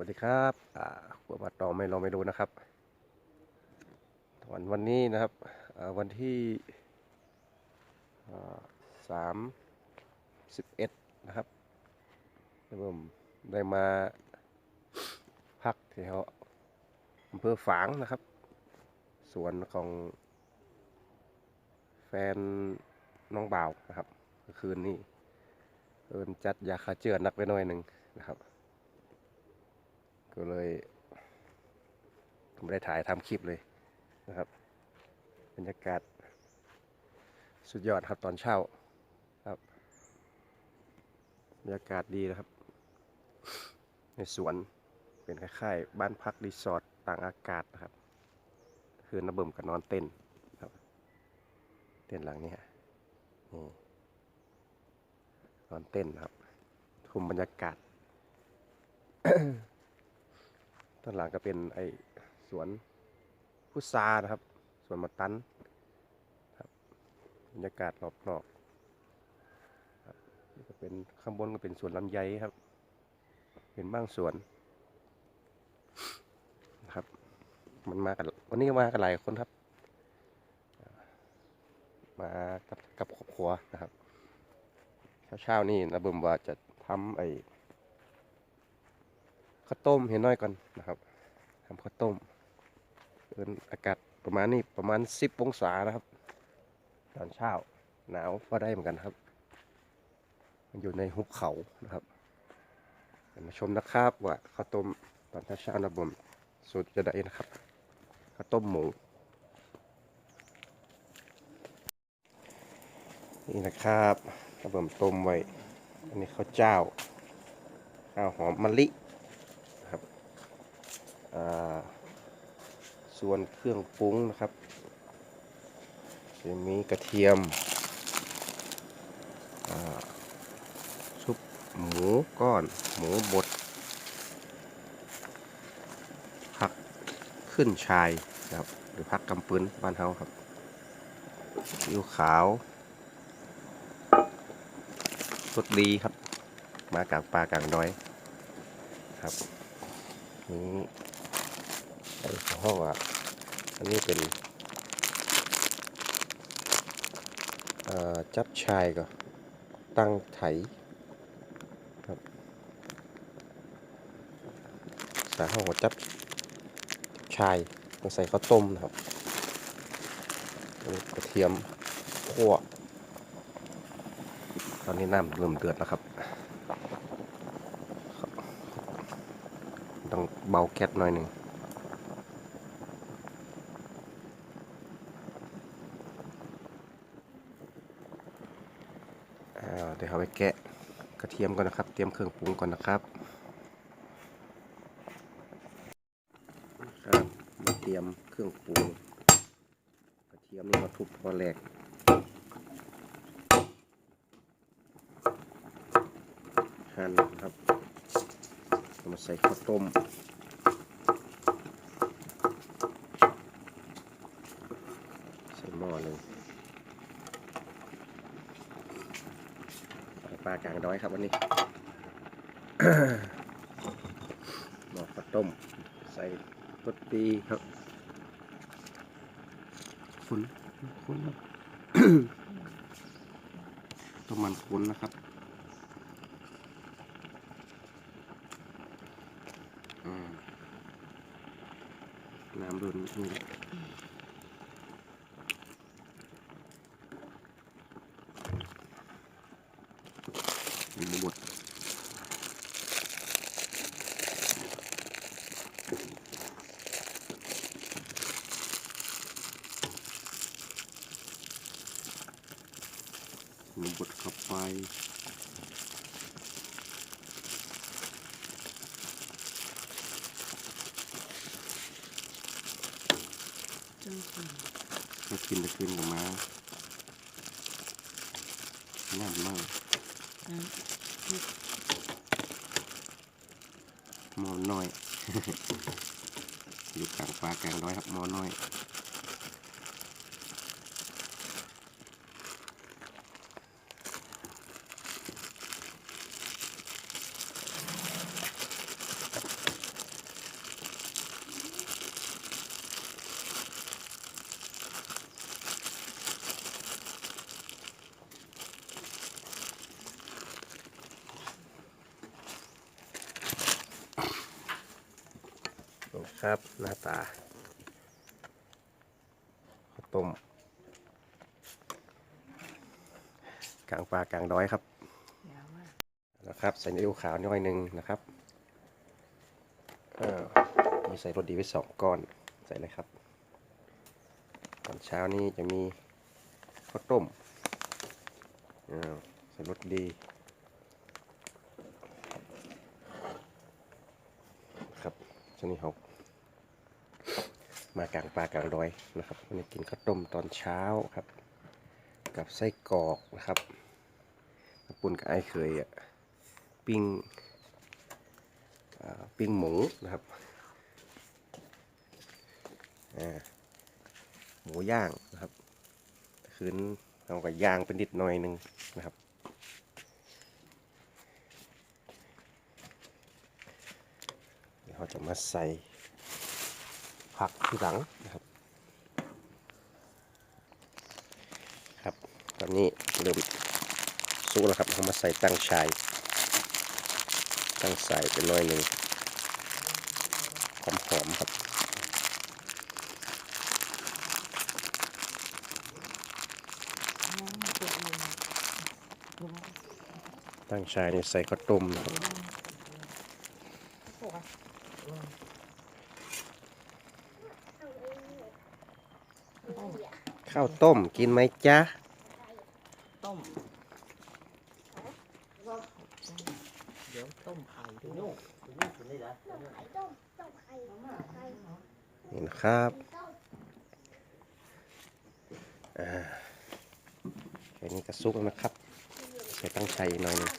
วัสดีครับอ่าหัวบัตรต่อไม่ลองไม่รู้นะครับ วันวันนี้นะครับวันที่สามสิบเอ็ดนะครับผมได้มาพักที่เขาอำเภอฝางนะครับ สวนของแฟนน้องบ่าวนะครับ คืนนี้เอินจัดยาคาเจือนักไปหน่อยหนึ่งนะครับ ก็เลยไม่ได้ถ่ายทำคลิปเลยนะครับ บรรยากาศสุดยอดครับตอนเช้าครับบรรยากาศดีนะครับ ในสวนเป็นคล้ายๆ บ้านพักรีสอร์ทต่างอากาศนะครับ คือน้าเบิ่มกับนอนเต้นครับ เต้นหลังนี้ฮะนี่นอนเต้นครับชมบรรยากาศ ด้านหลังก็เป็นไอสวนพุทรานะครับ สวนมะตันครับบรรยากาศรอบนอกครับนี่ก็เป็นข้างบนก็เป็นสวนลำไยครับ เป็นบ้างสวนนะครับ มันมากันวันนี้มากันหลายคนครับ มากับกับครอบครัวนะครับเช้าๆนี่นะเบิ่มว่าจะทำไอ ข้าวต้มเห็นน้อยก่อนนะครับทำข้าวต้มเอินอากาศประมาณนี้ประมาณ10องศานะครับ ตอนเช้าหนาวก็ได้เหมือนกันครับ มันอยู่ในหุบเขานะครับมาชมนะครับว่าข้าวต้มตอนเช้าๆนะผมสูตรจะได้นะครับข้าวต้มหมูนี่นะครับนะผมต้มไว้ อันนี้ข้าวเจ้า ข้าวหอมมะลิ ส่วนเครื่องปรุงนะครับจะมีกระเทียมซุปหมูก้อน หมูบดผักขึ้นชายนะครับ หรือผักกำปืนบ้านเฮาครับซีอิ๊วขาวสดดีครับ มากลางปลากลางดอยครับนี่ ไอ้ของห้องอะอันนี้เป็นจับชายก็ตั้งไถครับสาห้องว่าจับชายต้องใส่ข้าวต้มนะครับกระเทียมขั่วตอนนี้น้ำเริ่มเดือดแล้วครับต้องเบาแก๊สหน่อยหนึ่งาวเดี๋ยวเอาไปแกะกระเทียมก่อนนะครับ เตรียมเครื่องปรุงก่อนนะครับครับมาเตรียมเครื่องปรุงกระเทียมนี่มาทุบพอแหลกหั่นครับเอามาใส่ข้าวต้มใส่หม้อเลยป ลากลางดอยครับวันนี้หม้อข้าวต้ม ใส่รสดีครับคุณคุณครับต้มมันคุณนะครับน้ำรุนนี่ หมูบดหมูบดเข้าไปจังหวะก็กินไปคืนกับมาง่ายมากนั้นห มอน้อย อยู่กลางฟ้ากลางร้อยครับหมอน้อย ครับ หน้าตาข้าวต้มกลางปลากลางดอยครับยาวมากนะครับ ใส่ซีอิ๊วขาวน้อยหนึ่งนะครับเออมีใส่รสดีไว้สองก้อน ใส่เลยครับ ตอนเช้านี้จะมีข้าวต้มอ้าวใส่รสดีครับช่วงนี้เขา มากลางปลากลางดอยนะครับวันนี้กินข้าวต้มตอนเช้าครับ กับไส้กรอกนะครับปุ่นกับไอ้เคยอะปิ้งปิ้งหมูนะครับหมูย่างนะครับ คืนเราก็ย่างเป็นนิดหน่อยหนึ่งนะครับเดี๋ยวเราจะมาใส่ ผักทีหลังนะครับ ครับตอนนี้เริ่มสุกแล้วครับเรามาใส่ตั้งชาย ตั้งใส่เป็นหน้อยหนึ่งหอมๆครับตั้งชายนี่ใส่ข้าวต้มนะครับ ปกอะ ข้าวต้มกินไหมจ๊ะ ต้ม เดี๋ยวต้มไข่ด้วยนี่นะครับอ่าแค่นี้ก็สุกแล้วนะครับใส่ตั้งชายอีกหน่อยหนึง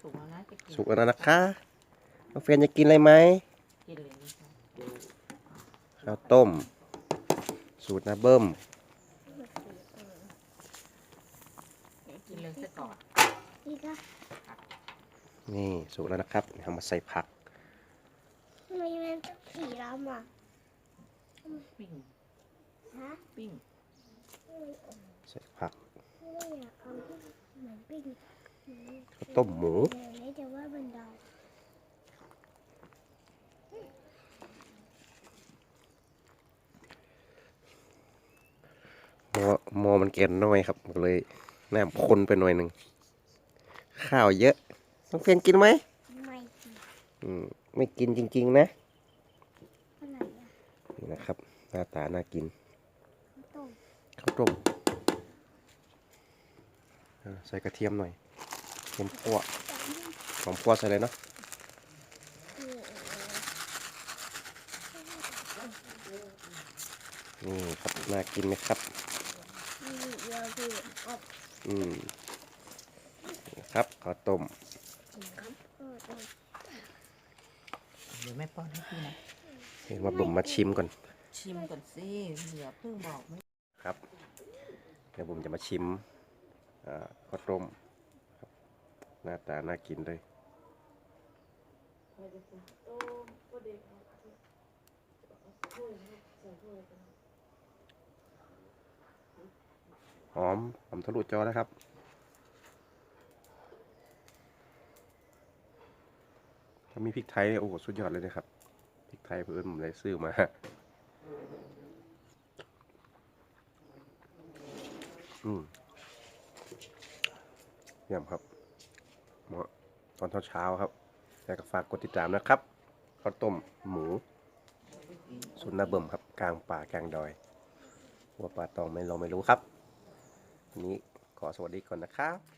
สุกแล้วนะจะกินสุกแล้วนะคะน้องเฟียนจะกินอะไรไหม กินเลยนะคะ ข้าวต้ม สูตรนาเบิ้มกินเลยซะก่อนนี่ก็นี่สุกแล้วนะครับเดี๋ยวเอามาใส่ผัก ทำไมมันต้องขี่ลำอะปิ้ง ฮะปิ้ง ใส่ผักไม่อยากเอาที่เหมือนปิ้งข้าวต้มหมู เดี๋ยวนี้จะว่าบันได หมอหมอมัน แกนน้อยครับก็เลยน้ำข้นไปหน่อยหนึ่งข้าวเยอะน้องเฟียนกินไหมไม่กินอืมไม่กินจริง ๆ นะอะไรอะนี่นะครับ หน้าตาน่ากินต้มข้าวต้มอ่าใส่กระเทียมหน่อยเทียมคั่วหอมคั่วใส่เลยเนาะนี่ครับน่ากินไหมครับนี่เดียว คืออบอืมนี่ครับข้าวต้มครับเออต้มเดี๋ยวแม่ป้อนให้พี่นะเห็นว่าบุ๋มมาชิมก่อน ชิมก่อนสิเหลือเพิ่งบอกไม่ครับ เดี๋ยวผมจะมาชิมอ่าข้าวต้มครับหน้าตาน่ากินเลย หอม หอมทะลุจอแล้วครับ ถ้ามีพริกไทยเนี่ยโอ้โหสุดยอดเลยนะครับ พริกไทยเพื่อนผมเลยซื้อมาอืมเยี่ยมครับเหมาะตอนเช้าๆครับ แล้วก็ฝากกดติดตามนะครับข้าวต้มหมู สุนนาเบิ่มครับ กลางป่ากลางดอยหัวป่าตองไม่ลองไม่รู้ครับ นี้ขอสวัสดีก่อนนะครับ